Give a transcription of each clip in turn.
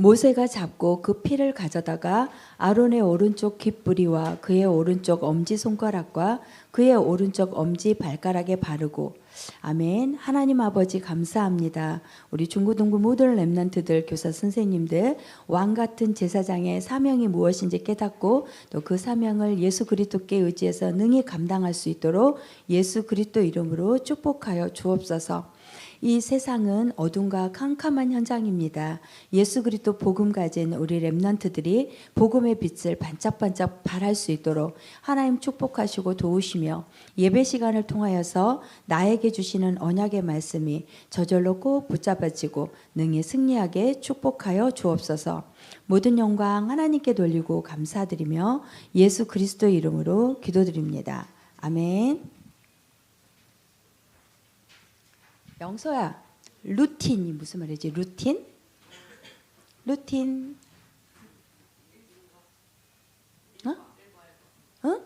모세가 잡고 그 피를 가져다가 아론의 오른쪽 귓부리와 그의 오른쪽 엄지 손가락과 그의 오른쪽 엄지 발가락에 바르고 아멘. 하나님 아버지 감사합니다. 우리 중고등부 모든 랩런트들 교사 선생님들 왕 같은 제사장의 사명이 무엇인지 깨닫고 또 그 사명을 예수 그리스도께 의지해서 능히 감당할 수 있도록 예수 그리스도 이름으로 축복하여 주옵소서. 이 세상은 어둠과 캄캄한 현장입니다. 예수 그리스도 복음 가진 우리 렘넌트들이 복음의 빛을 반짝반짝 발할 수 있도록 하나님 축복하시고 도우시며 예배 시간을 통하여서 나에게 주시는 언약의 말씀이 저절로 꼭 붙잡아지고 능히 승리하게 축복하여 주옵소서. 모든 영광 하나님께 돌리고 감사드리며 예수 그리스도 이름으로 기도드립니다. 아멘. 영서야, 루틴이 무슨 말이지? 루틴? 루틴. 어? 어?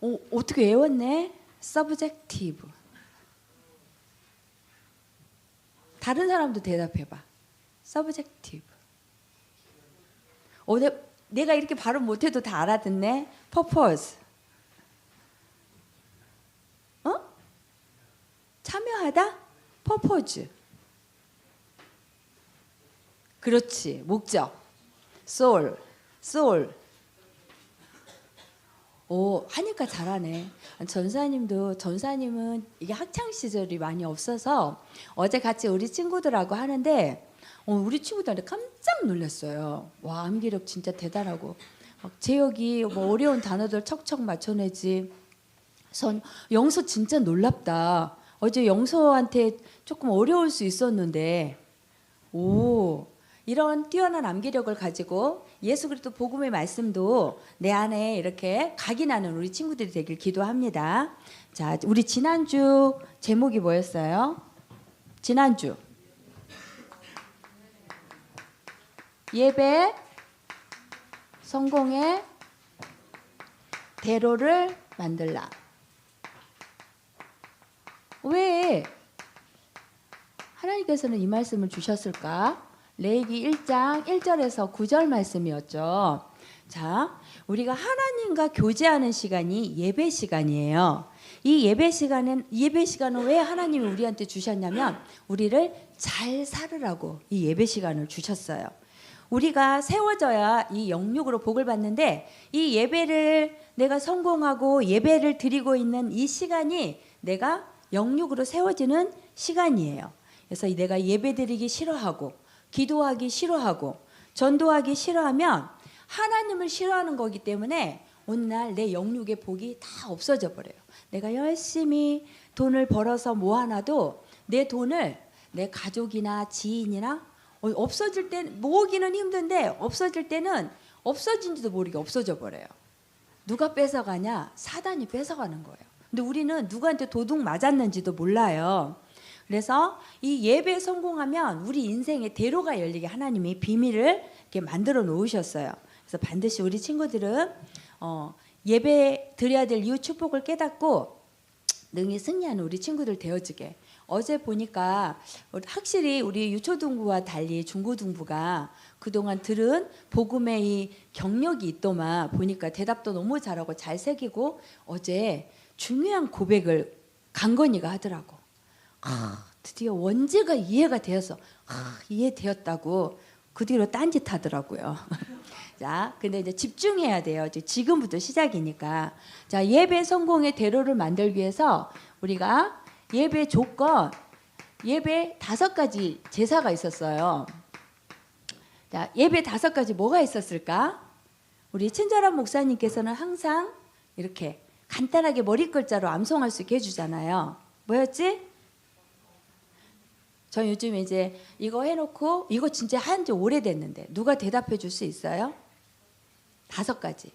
어, 어떻게 외웠네? subjective. 다른 사람도 대답해봐. subjective. 어, 내, 내가 이렇게 발음 못해도 다 알아듣네. purpose. 참여하다? purpose. 그렇지. 목적. soul. 오, 하니까 잘하네. 전사님도 전사님은 이게 학창 시절이 많이 없어서 어제 같이 우리 친구들하고 하는데 어, 우리 친구들한테 깜짝 놀랐어요. 와, 암기력 진짜 대단하고 막 제역이 뭐 어려운 단어들 척척 맞춰내지. 선 영서 진짜 놀랍다. 어제 영서한테 조금 어려울 수 있었는데 오 이런 뛰어난 암기력을 가지고 예수 그리스도 복음의 말씀도 내 안에 이렇게 각인하는 우리 친구들이 되길 기도합니다. 자, 우리 지난주 제목이 뭐였어요? 지난주 예배 성공의 대로를 만들라. 왜 하나님께서는 이 말씀을 주셨을까? 레이기 1장 1절에서 9절 말씀이었죠. 자, 우리가 하나님과 교제하는 시간이 예배 시간이에요. 이 예배 시간은 예배 시간은 왜 하나님이 우리한테 주셨냐면 우리를 잘 살으라고 이 예배 시간을 주셨어요. 우리가 세워져야 이 영육으로 복을 받는데 이 예배를 내가 성공하고 예배를 드리고 있는 이 시간이 내가 영육으로 세워지는 시간이에요. 그래서 내가 예배 드리기 싫어하고 기도하기 싫어하고 전도하기 싫어하면 하나님을 싫어하는 거기 때문에 오늘 내 영육의 복이 다 없어져 버려요. 내가 열심히 돈을 벌어서 모아놔도 내 돈을 내 가족이나 지인이나 어, 없어질 때 모으기는 힘든데 없어질 때는 없어진지도 모르게 없어져 버려요. 누가 뺏어가냐? 사단이 뺏어가는 거예요. 근데 우리는 누구한테 도둑 맞았는지도 몰라요. 그래서 이 예배 성공하면 우리 인생의 대로가 열리게 하나님이 비밀을 이렇게 만들어 놓으셨어요. 그래서 반드시 우리 친구들은 어, 예배 드려야 될 이유 축복을 깨닫고 능히 승리하는 우리 친구들 되어주게. 어제 보니까 확실히 우리 유초등부와 달리 중고등부가 그동안 들은 복음의 이 경력이 있더만 보니까 대답도 너무 잘하고 잘 새기고 어제 중요한 고백을 강건이가 하더라고. 아, 드디어 원죄가 이해가 되어서 아, 이해되었다고 그 뒤로 딴짓 하더라고요. 자, 근데 이제 집중해야 돼요. 이제 지금부터 시작이니까. 자, 예배 성공의 대로를 만들기 위해서 우리가 예배 조건, 예배 다섯 가지 제사가 있었어요. 자, 예배 다섯 가지 뭐가 있었을까? 우리 친절한 목사님께서는 항상 이렇게 간단하게 머리 글자로 암송할 수 있게 해주잖아요. 뭐였지? 저 요즘 이제 이거 해놓고 이거 진짜 한 지 오래됐는데 누가 대답해 줄 수 있어요? 다섯 가지.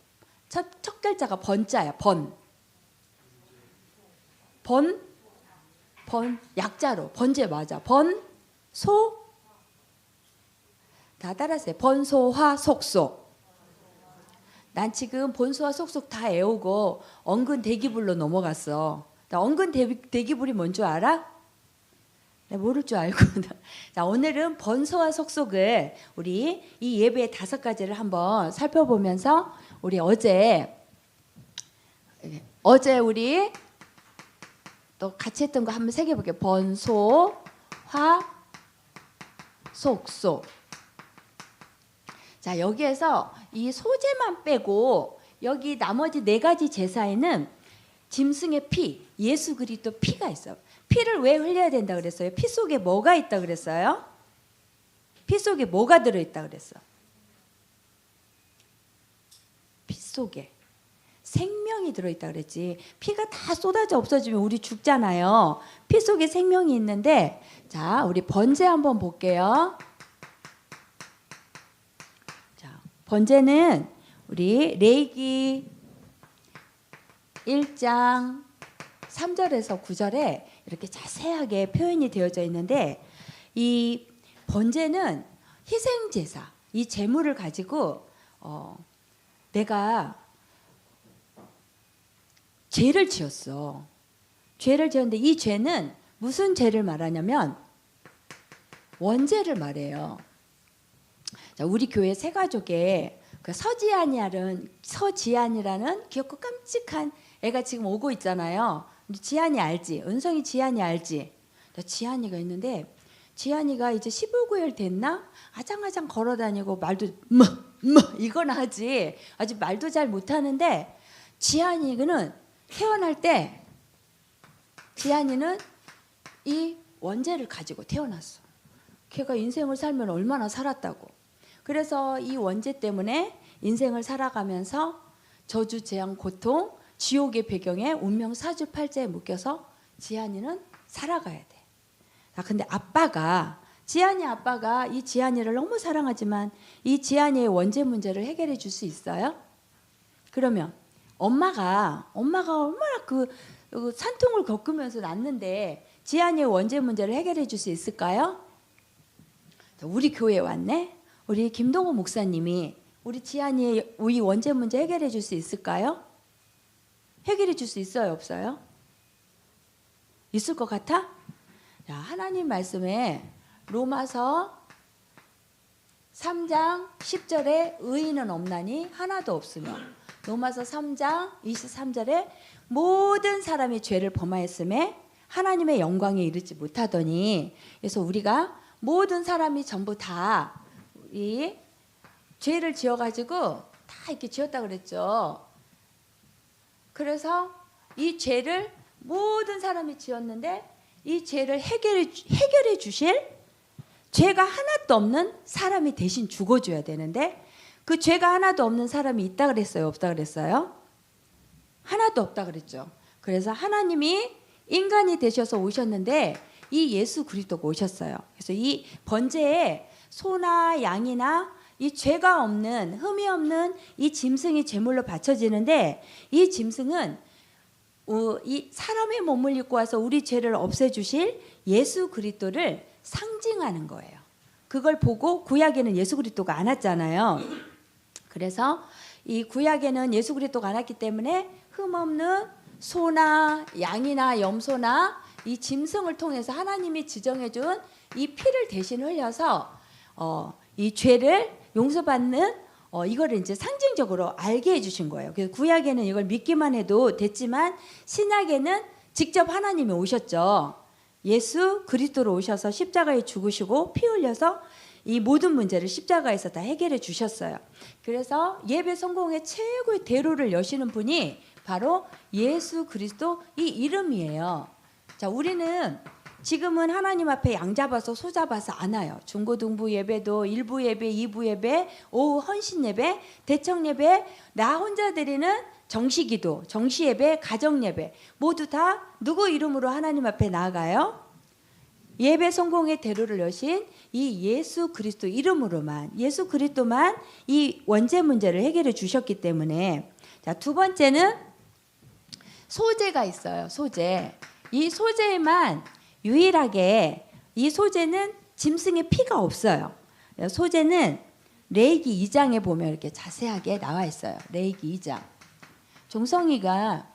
첫, 첫 글자가 번자야, 번. 번, 번, 약자로. 번제 맞아. 번, 소, 다 따라하세요. 번소화 속소. 난 지금 본소와 속속 다 애우고 언근 대기불로 넘어갔어. 나 언근 대, 대기 불이 뭔 줄 알아? 네, 모를 줄 알고. 자, 오늘은 번소와 속속을 우리 이 예배의 다섯 가지를 한번 살펴보면서 우리 어제 어제 우리 또 같이 했던 거 한번 새겨 볼게요. 번소, 화, 속속. 자, 여기에서 이 소재만 빼고 여기 나머지 네 가지 제사에는 짐승의 피, 예수 그리스도 피가 있어요. 피를 왜 흘려야 된다 그랬어요? 피 속에 뭐가 있다 그랬어요? 피 속에 뭐가 들어 있다 그랬어? 피 속에 생명이 들어 있다 그랬지. 피가 다 쏟아져 없어지면 우리 죽잖아요. 피 속에 생명이 있는데 자, 우리 번제 한번 볼게요. 자, 번제는 우리 레이기 1장 3절에서 9절에 이렇게 자세하게 표현이 되어져 있는데 이 번제는 희생 제사, 이 제물을 가지고 어, 내가 죄를 지었어. 죄를 지었는데 이 죄는 무슨 죄를 말하냐면 원죄를 말해요. 자, 우리 교회 세 가족에 그 서지안이라는 서지안이라는 귀엽고 깜찍한 애가 지금 오고 있잖아요. 지안이 알지? 은성이 지안이 알지? 자, 지안이가 있는데 지안이가 이제 15개월 됐나? 아장아장 걸어다니고 말도 뭐, 뭐 이건 하지. 아직 말도 잘 못하는데 지안이는 태어날 때 지안이는 이 원죄를 가지고 태어났어. 걔가 인생을 살면 얼마나 살았다고. 그래서 이 원죄 때문에 인생을 살아가면서 저주, 재앙, 고통, 지옥의 배경에 운명 사주팔자에 묶여서 지안이는 살아가야 돼. 아 근데 아빠가 지안이 아빠가 이 지안이를 너무 사랑하지만 이 지안이의 원죄 문제를 해결해 줄 수 있어요? 그러면 엄마가 엄마가 얼마나 그, 그 산통을 겪으면서 낳는데 지안이의 원죄 문제를 해결해 줄 수 있을까요? 우리 교회 왔네. 우리 김동호 목사님이 우리 지안이의 이 원죄 문제 해결해 줄 수 있을까요? 해결해 줄 수 있어요, 없어요? 있을 것 같아? 자, 하나님 말씀에 로마서 3장 10절에 의인은 없나니 하나도 없으며 로마서 3장 23절에 모든 사람이 죄를 범하였음에 하나님의 영광에 이르지 못하더니 그래서 우리가 모든 사람이 전부 다 이 죄를 지어 가지고 다 이렇게 지었다 그랬죠. 그래서 이 죄를 모든 사람이 지었는데 이 죄를 해결해, 해결해 주실 죄가 하나도 없는 사람이 대신 죽어줘야 되는데 그 죄가 하나도 없는 사람이 있다 그랬어요? 없다 그랬어요? 하나도 없다 그랬죠. 그래서 하나님이 인간이 되셔서 오셨는데 이 예수 그리스도가 오셨어요. 그래서 이 번제에 소나 양이나 이 죄가 없는 흠이 없는 이 짐승이 제물로 바쳐지는데 이 짐승은 어, 이 사람의 몸을 입고 와서 우리 죄를 없애 주실 예수 그리스도를 상징하는 거예요. 그걸 보고 구약에는 예수 그리스도가 안 왔잖아요. 그래서 이 구약에는 예수 그리스도가 안 왔기 때문에 흠 없는 소나 양이나 염소나 이 짐승을 통해서 하나님이 지정해 준 이 피를 대신 흘려서 어, 이 죄를 용서받는 어, 이거를 이제 상징적으로 알게 해주신 거예요. 그래서 구약에는 이걸 믿기만 해도 됐지만 신약에는 직접 하나님이 오셨죠. 예수 그리스도로 오셔서 십자가에 죽으시고 피 흘려서 이 모든 문제를 십자가에서 다 해결해 주셨어요. 그래서 예배 성공의 최고의 대로를 여시는 분이 바로 예수 그리스도 이 이름이에요. 자, 우리는 지금은 하나님 앞에 양 잡아서 소 잡아서 안 와요. 중고등부 예배도 일부 예배, 이부 예배, 오후 헌신 예배, 대청 예배, 나 혼자 드리는 정시기도, 정시 예배, 가정 예배 모두 다 누구 이름으로 하나님 앞에 나아가요? 예배 성공의 대로를 여신 이 예수 그리스도 이름으로만 예수 그리스도만 이 원죄 문제를 해결해 주셨기 때문에 자, 두 번째는 소재가 있어요. 소재. 이 소재에만 유일하게 이 소재는 짐승의 피가 없어요. 소재는 레이기 2장에 보면 이렇게 자세하게 나와 있어요. 레이기 2장. 종성이가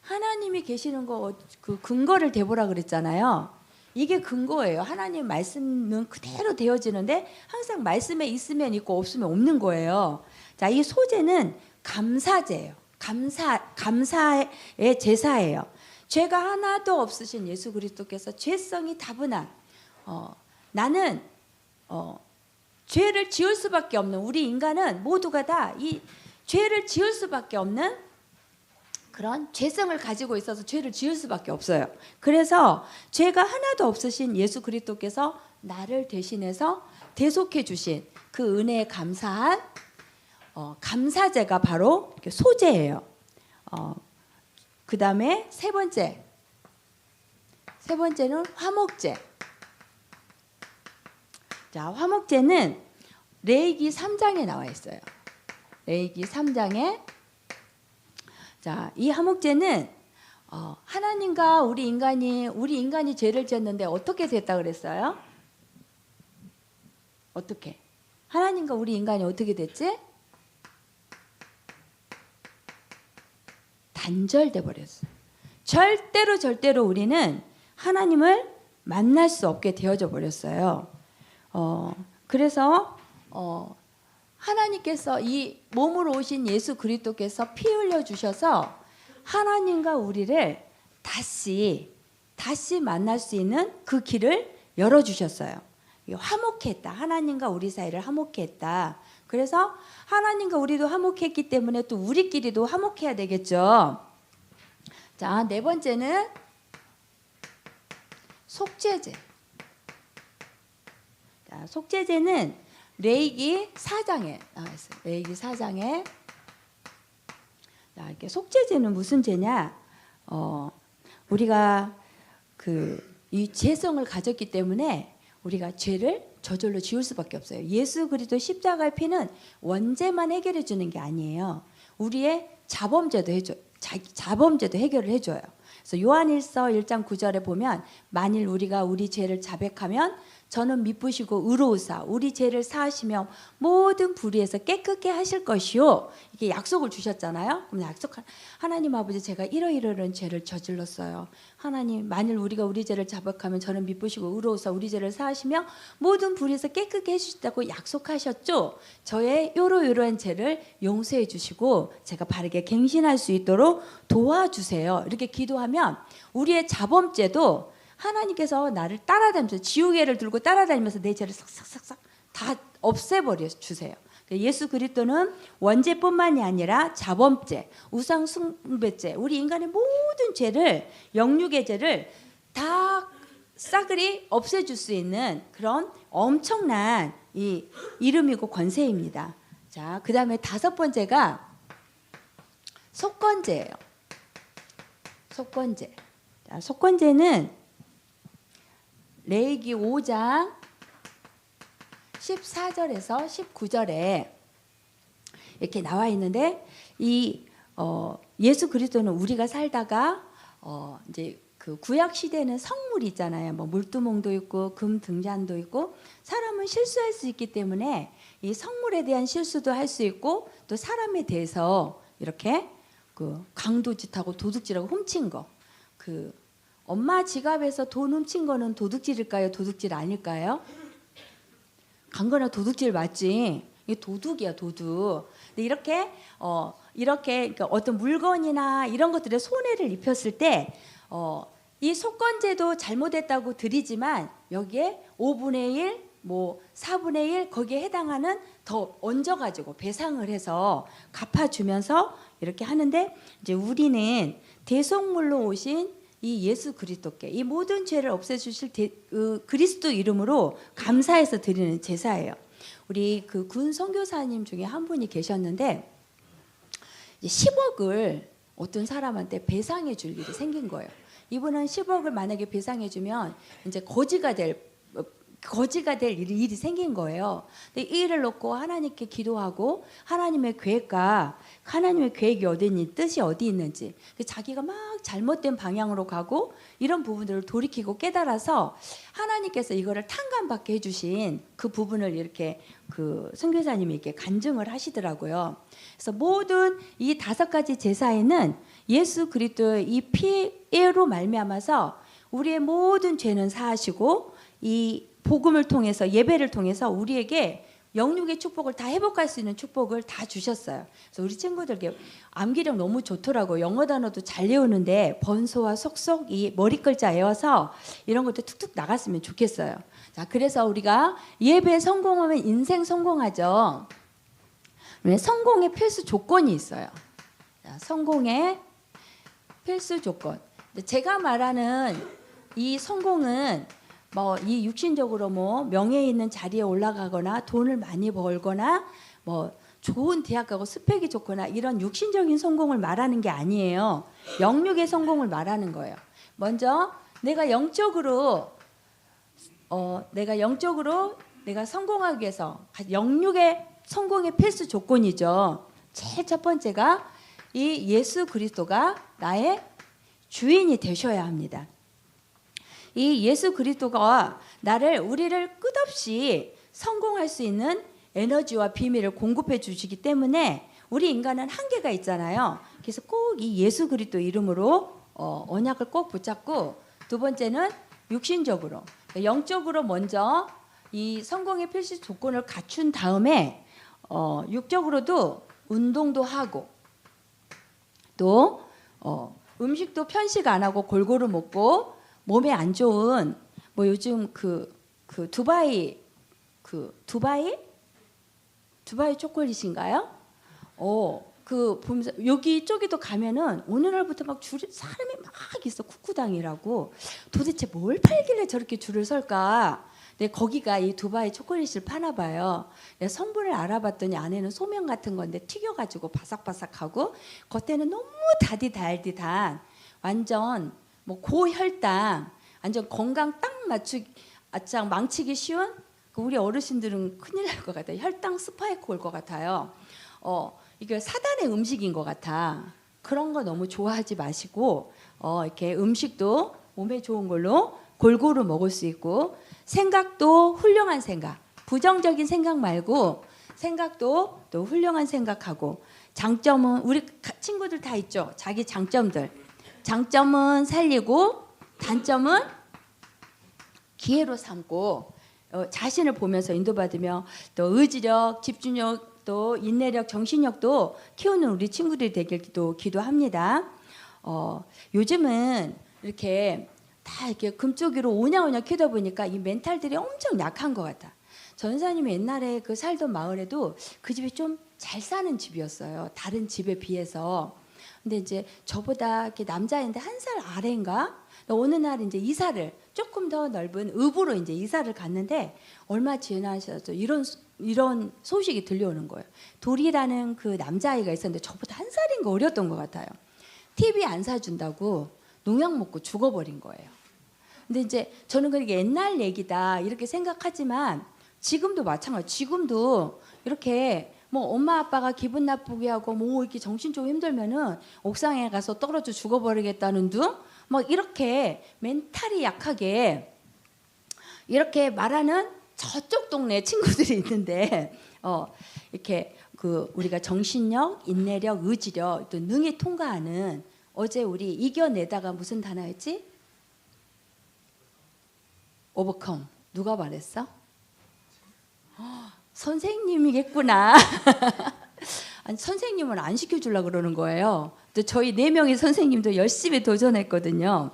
하나님이 계시는 거 그 근거를 대보라 그랬잖아요. 이게 근거예요. 하나님 말씀은 그대로 되어지는데 항상 말씀에 있으면 있고 없으면 없는 거예요. 자, 이 소제는 감사제예요. 감사 감사의 제사예요. 죄가 하나도 없으신 예수 그리스도께서 죄성이 다분한 어, 나는 어, 죄를 지을 수밖에 없는 우리 인간은 모두가 다 이 죄를 지을 수밖에 없는 그런 죄성을 가지고 있어서 죄를 지을 수밖에 없어요. 그래서 죄가 하나도 없으신 예수 그리스도께서 나를 대신해서 대속해 주신 그 은혜에 감사한 어, 감사제가 바로 소제예요. 어, 그 다음에 세 번째, 세 번째는 화목제. 자, 화목제는 레이기 3장에 나와 있어요. 레이기 3장에 자, 이 화목제는 어, 하나님과 우리 인간이 우리 인간이 죄를 지었는데 어떻게 됐다 그랬어요? 어떻게? 하나님과 우리 인간이 어떻게 됐지? 단절돼 버렸어요. 절대로 절대로 우리는 하나님을 만날 수 없게 되어져 버렸어요. 어, 그래서 어, 하나님께서 이 몸으로 오신 예수 그리스도께서 피 흘려 주셔서 하나님과 우리를 다시 다시 만날 수 있는 그 길을 열어 주셨어요. 화목했다. 하나님과 우리 사이를 화목했다. 그래서 하나님과 우리도 화목했기 때문에 또 우리끼리도 화목해야 되겠죠. 자, 네 번째는 속죄제. 자, 속죄제는 레이기 4장에 나와 있어요. 레이기 4장에 자, 이렇게 속죄제는 무슨 죄냐? 어, 우리가 그 이 죄성을 가졌기 때문에 우리가 죄를 저절로 지울 수밖에 없어요. 예수 그리스도 십자가의 피는 원죄만 해결해 주는 게 아니에요. 우리의 자범죄도 해줘, 자, 자범죄도 해결을 해줘요. 그래서 요한일서 1장 9절에 보면 만일 우리가 우리 죄를 자백하면 저는 미쁘시고 의로우사 우리 죄를 사하시며 모든 불의에서 깨끗게 하실 것이요 이게 약속을 주셨잖아요. 그럼 약속 하나님 아버지 제가 이러이러한 죄를 저질렀어요. 하나님 만일 우리가 우리 죄를 자백하면 저는 미쁘시고 의로우사 우리 죄를 사하시며 모든 불의에서 깨끗게 해 주시다고 약속하셨죠. 저의 요로요로한 죄를 용서해 주시고 제가 바르게 갱신할 수 있도록 도와주세요. 이렇게 기도하면 우리의 자범죄도 하나님께서 나를 따라다니면서 지우개를 들고 따라다니면서 내 죄를 싹싹싹싹 다 없애버려 주세요. 예수 그리스도는 원죄뿐만이 아니라 자범죄, 우상 숭배죄, 우리 인간의 모든 죄를 영육의 죄를 다 싸그리 없애줄 수 있는 그런 엄청난 이 이름이고 권세입니다. 자, 그 다음에 다섯 번째가 속건제예요. 속건제. 자, 속건제는 레이기 5장 14절에서 19절에 이렇게 나와 있는데 이 어, 예수 그리스도는 우리가 살다가 어, 이제 그 구약 시대는 성물이 있잖아요. 뭐 물두멍도 있고 금 등잔도 있고 사람은 실수할 수 있기 때문에 이 성물에 대한 실수도 할 수 있고 또 사람에 대해서 이렇게 그 강도짓하고 도둑질하고 훔친 거. 그 엄마 지갑에서 돈 훔친 거는 도둑질일까요? 도둑질 아닐까요? 강거나 도둑질 맞지? 이게 도둑이야 도둑. 근데 이렇게 어 이렇게 그러니까 어떤 물건이나 이런 것들에 손해를 입혔을 때 어, 이 속건제도 잘못했다고 드리지만 여기에 5분의 1, 뭐 4분의 1 거기에 해당하는 더 얹어가지고 배상을 해서 갚아주면서 이렇게 하는데 이제 우리는 대속물로 오신 이 예수 그리스도께 이 모든 죄를 없애 주실 대, 그 그리스도 이름으로 감사해서 드리는 제사예요. 우리 그 군 선교사님 중에 한 분이 계셨는데 10억을 어떤 사람한테 배상해 줄 일이 생긴 거예요. 이분은 10억을 만약에 배상해 주면 이제 거지가 될 거지가 될 일이, 일이 생긴 거예요. 근데 이 일을 놓고 하나님께 기도하고 하나님의 계획과 하나님의 계획이 어디 있니 뜻이 어디 있는지 자기가 막 잘못된 방향으로 가고 이런 부분들을 돌이키고 깨달아서 하나님께서 이거를 탕감받게 해주신 그 부분을 이렇게 그 선교사님이 이렇게 간증을 하시더라고요. 그래서 모든 이 다섯 가지 제사에는 예수 그리스도의 이 피로 말미암아서 우리의 모든 죄는 사하시고 이 복음을 통해서 예배를 통해서 우리에게 영육의 축복을 다 회복할 수 있는 축복을 다 주셨어요. 그래서 우리 친구들께 암기력 너무 좋더라고. 영어 단어도 잘 외우는데 번소와 속속 이 머리 글자 외워서 이런 것도 툭툭 나갔으면 좋겠어요. 자, 그래서 우리가 예배 성공하면 인생 성공하죠. 왜 성공의 필수 조건이 있어요. 자, 성공의 필수 조건. 제가 말하는 이 성공은 뭐 이 육신적으로 뭐 명예 있는 자리에 올라가거나 돈을 많이 벌거나 뭐 좋은 대학 가고 스펙이 좋거나 이런 육신적인 성공을 말하는 게 아니에요. 영육의 성공을 말하는 거예요. 먼저 내가 영적으로 어 내가 영적으로 내가 성공하기 위해서 영육의 성공의 필수 조건이죠. 제일 첫 번째가 이 예수 그리스도가 나의 주인이 되셔야 합니다. 이 예수 그리스도가 나를 우리를 끝없이 성공할 수 있는 에너지와 비밀을 공급해 주시기 때문에 우리 인간은 한계가 있잖아요. 그래서 꼭 이 예수 그리스도 이름으로 어, 언약을 꼭 붙잡고 두 번째는 육신적으로 영적으로 먼저 이 성공의 필수 조건을 갖춘 다음에 어, 육적으로도 운동도 하고 또 어, 음식도 편식 안 하고 골고루 먹고 몸에 안 좋은 뭐 요즘 그, 그 두바이 그 두바이 두바이 초콜릿인가요? 어, 그 보면서 여기 쪽에도 가면은 오늘날부터 막줄 사람이 막 있어 쿠쿠당이라고 도대체 뭘 팔길래 저렇게 줄을 설까? 네, 거기가 이 두바이 초콜릿을 파나 봐요. 내가 성분을 알아봤더니 안에는 소면 같은 건데 튀겨가지고 바삭바삭하고 겉에는 너무 달디 달디단 완전 뭐 고혈당, 완전 건강 딱 맞추, 아짝 망치기 쉬운 그 우리 어르신들은 큰일 날 것 같아요. 혈당 스파이크 올 것 같아요. 어, 이게 사단의 음식인 것 같아. 그런 거 너무 좋아하지 마시고 어, 이렇게 음식도 몸에 좋은 걸로 골고루 먹을 수 있고 생각도 훌륭한 생각, 부정적인 생각 말고 생각도 또 훌륭한 생각하고 장점은 우리 친구들 다 있죠. 자기 장점들. 장점은 살리고 단점은 기회로 삼고 어, 자신을 보면서 인도받으며 또 의지력, 집중력, 또 인내력, 정신력도 키우는 우리 친구들이 되길도 기도합니다. 어, 요즘은 이렇게 다 이렇게 금쪽이로 오냐오냐 키우다 보니까 이 멘탈들이 엄청 약한 것 같아. 전사님이 옛날에 그 살던 마을에도 그 집이 좀 잘 사는 집이었어요. 다른 집에 비해서. 근데 이제 저보다 이렇게 남자인데 한 살 아래인가? 어느 날 이제 이사를 조금 더 넓은 읍으로 이제 이사를 갔는데 얼마 지나셔서 이런 이런 소식이 들려오는 거예요. 돌이라는 그 남자아이가 있었는데 저보다 한 살인가 어렸던 것 같아요. TV 안 사준다고 농약 먹고 죽어버린 거예요. 근데 이제 저는 그게 옛날 얘기다 이렇게 생각하지만 지금도 마찬가지. 지금도 이렇게 뭐 엄마 아빠가 기분 나쁘게 하고 뭐 이렇게 정신적으로 힘들면은 옥상에 가서 떨어져 죽어버리겠다는 둥, 막 이렇게 멘탈이 약하게 이렇게 말하는 저쪽 동네 친구들이 있는데 어 이렇게 그 우리가 정신력, 인내력, 의지력 또 능히 통과하는 어제 우리 이겨내다가 무슨 단어였지? 오버컴 누가 말했어? 어, 선생님이겠구나. 아니, 선생님을 안 시켜주려 그러는 거예요. 또 저희 네 명의 선생님도 열심히 도전했거든요.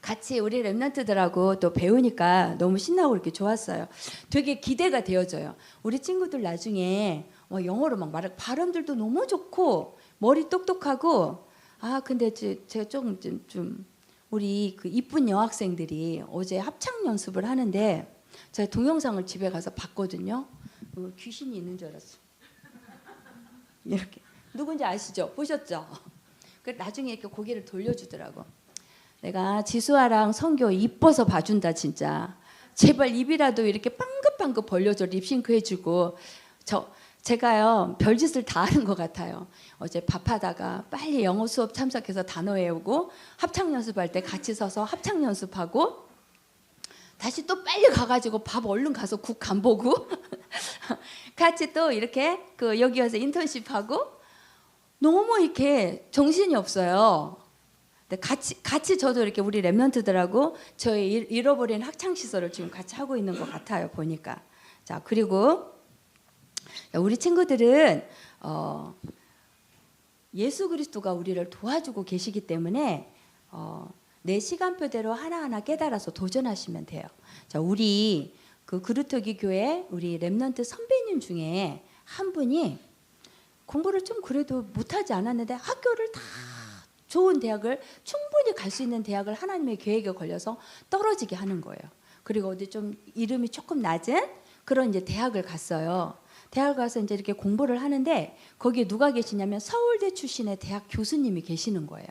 같이 우리 랩런트들하고 또 배우니까 너무 신나고 이렇게 좋았어요. 되게 기대가 되어져요. 우리 친구들 나중에 뭐 영어로 막 말할 발음들도 너무 좋고 머리 똑똑하고 아 근데 제가 조금 좀, 좀 우리 그 이쁜 여학생들이 어제 합창 연습을 하는데 제가 동영상을 집에 가서 봤거든요. 어, 귀신이 있는 줄 알았어. 이렇게 누군지 아시죠? 보셨죠? 그 나중에 이렇게 고개를 돌려주더라고. 내가 지수아랑 성교 이뻐서 봐준다 진짜. 제발 입이라도 이렇게 빵긋빵긋 벌려줘 립싱크 해주고 저 제가요 별짓을 다 하는 것 같아요. 어제 밥하다가 빨리 영어 수업 참석해서 단어 외우고 합창 연습할 때 같이 서서 합창 연습하고 다시 또 빨리 가가지고 밥 얼른 가서 국 간 보고 같이 또 이렇게 그 여기 와서 인턴십 하고 너무 이렇게 정신이 없어요. 같이 같이 저도 이렇게 우리 랩런트들하고 저희 잃- 잃어버린 학창 시설을 지금 같이 하고 있는 것 같아요 보니까. 자 그리고 우리 친구들은 어, 예수 그리스도가 우리를 도와주고 계시기 때문에 어, 내 시간표대로 하나하나 깨달아서 도전하시면 돼요. 자, 우리 그 그루터기 교회 우리 랩런트 선배님 중에 한 분이 공부를 좀 그래도 못하지 않았는데 학교를 다 좋은 대학을 충분히 갈 수 있는 대학을 하나님의 계획에 걸려서 떨어지게 하는 거예요. 그리고 어디 좀 이름이 조금 낮은 그런 이제 대학을 갔어요. 대학 가서 이제 이렇게 공부를 하는데 거기에 누가 계시냐면 서울대 출신의 대학 교수님이 계시는 거예요.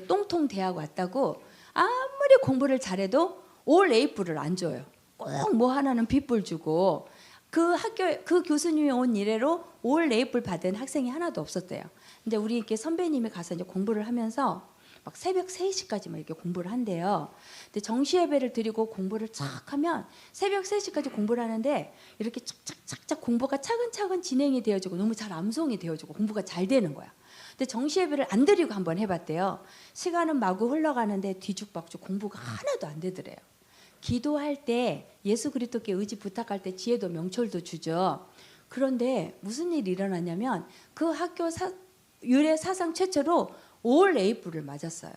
똥통 대학 왔다고 아무리 공부를 잘해도 올 A뿔을 안 줘요. 꼭 뭐 하나는 B뿔 주고 그 학교 그 교수님이 온 이래로 올 A뿔 받은 학생이 하나도 없었대요. 근데 우리 이렇게 선배님이 가서 이제 공부를 하면서 막 새벽 3시까지 막 이렇게 공부를 한대요. 근데 정시 예배를 드리고 공부를 착 하면 새벽 3시까지 공부를 하는데 이렇게 착착착착 공부가 차근차근 진행이 되어지고 너무 잘 암송이 되어지고 공부가 잘 되는 거야. 근데 정시 예배를 안 드리고 한번 해봤대요. 시간은 마구 흘러가는데 뒤죽박죽 공부가 하나도 안 되더래요. 기도할 때 예수 그리스도께 의지 부탁할 때 지혜도 명철도 주죠. 그런데 무슨 일이 일어났냐면 그 학교 사, 유래 사상 최초로 올 A뿔을 맞았어요.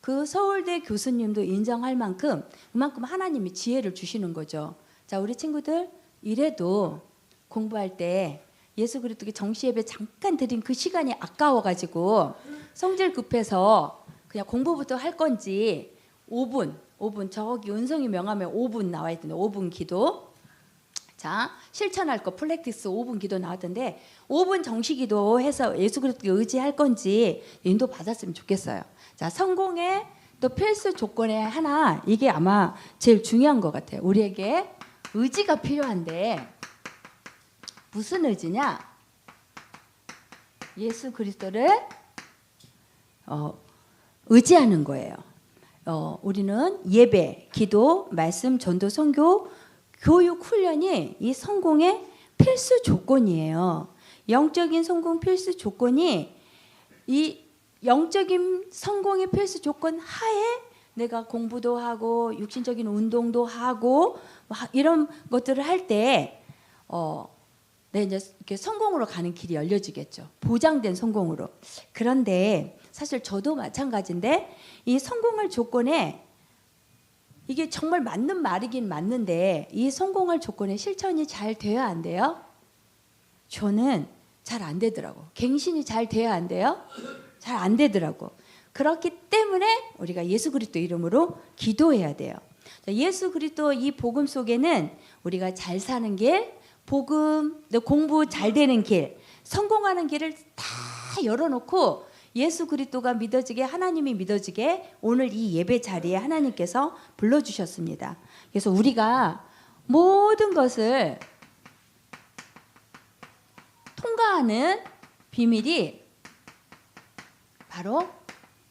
그 서울대 교수님도 인정할 만큼 그만큼 하나님이 지혜를 주시는 거죠. 자, 우리 친구들 이래도 공부할 때 예수 그리스도께 정시 예배 잠깐 드린 그 시간이 아까워 가지고 성질 급해서 그냥 공부부터 할 건지 5분, 5분 저기 은성이 명함에 5분 나와 있던데 5분 기도. 자, 실천할 거 플렉티스 5분 기도 나왔던데 5분 정시 기도 해서 예수 그리스도께 의지할 건지 인도 받았으면 좋겠어요. 자, 성공의 또 필수 조건의 하나 이게 아마 제일 중요한 것 같아요. 우리에게 의지가 필요한데 무슨 의지냐? 예수 그리스도를 어, 의지하는 거예요. 어, 우리는 예배, 기도, 말씀, 전도, 선교, 교육 훈련이 이 성공의 필수 조건이에요. 영적인 성공 필수 조건이 이 영적인 성공의 필수 조건 하에 내가 공부도 하고 육신적인 운동도 하고 이런 것들을 할때 어, 네, 이제 이렇게 성공으로 가는 길이 열려지겠죠. 보장된 성공으로. 그런데 사실 저도 마찬가지인데 이 성공할 조건에 이게 정말 맞는 말이긴 맞는데 이 성공할 조건에 실천이 잘 돼야 안 돼요? 저는 잘 안 되더라고. 갱신이 잘 돼야 안 돼요? 잘 안 되더라고. 그렇기 때문에 우리가 예수 그리스도 이름으로 기도해야 돼요. 자, 예수 그리스도 이 복음 속에는 우리가 잘 사는 길, 복음, 또 공부 잘 되는 길, 성공하는 길을 다 열어놓고 예수 그리스도가 믿어지게 하나님이 믿어지게 오늘 이 예배 자리에 하나님께서 불러주셨습니다. 그래서 우리가 모든 것을 통과하는 비밀이 바로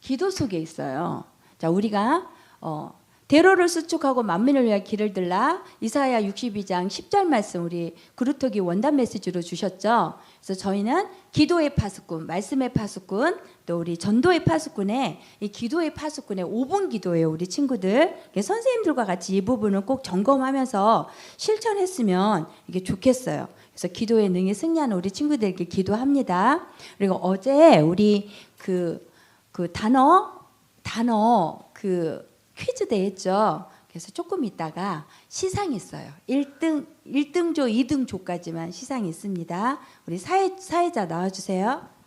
기도 속에 있어요. 자, 우리가 어, 대로를 수축하고 만민을 위하여 길을 들라 이사야 62장 10절 말씀 우리 그루터기 원단 메시지로 주셨죠. 그래서 저희는 기도의 파수꾼, 말씀의 파수꾼, 또 우리 전도의 파수꾼에 이 기도의 파수꾼의 5분 기도예요, 우리 친구들. 선생님들과 같이 이 부분을 꼭 점검하면서 실천했으면 이게 좋겠어요. 그래서 기도의 능히 승리하는 우리 친구들에게 기도합니다. 그리고 어제 우리 그, 그 단어, 단어 그 퀴즈 대했죠. 그래서 조금 있다가 시상이 있어요. 1등, 1등조, 2등조까지만 시상이 있습니다. 우리 사회, 사회자 나와주세요.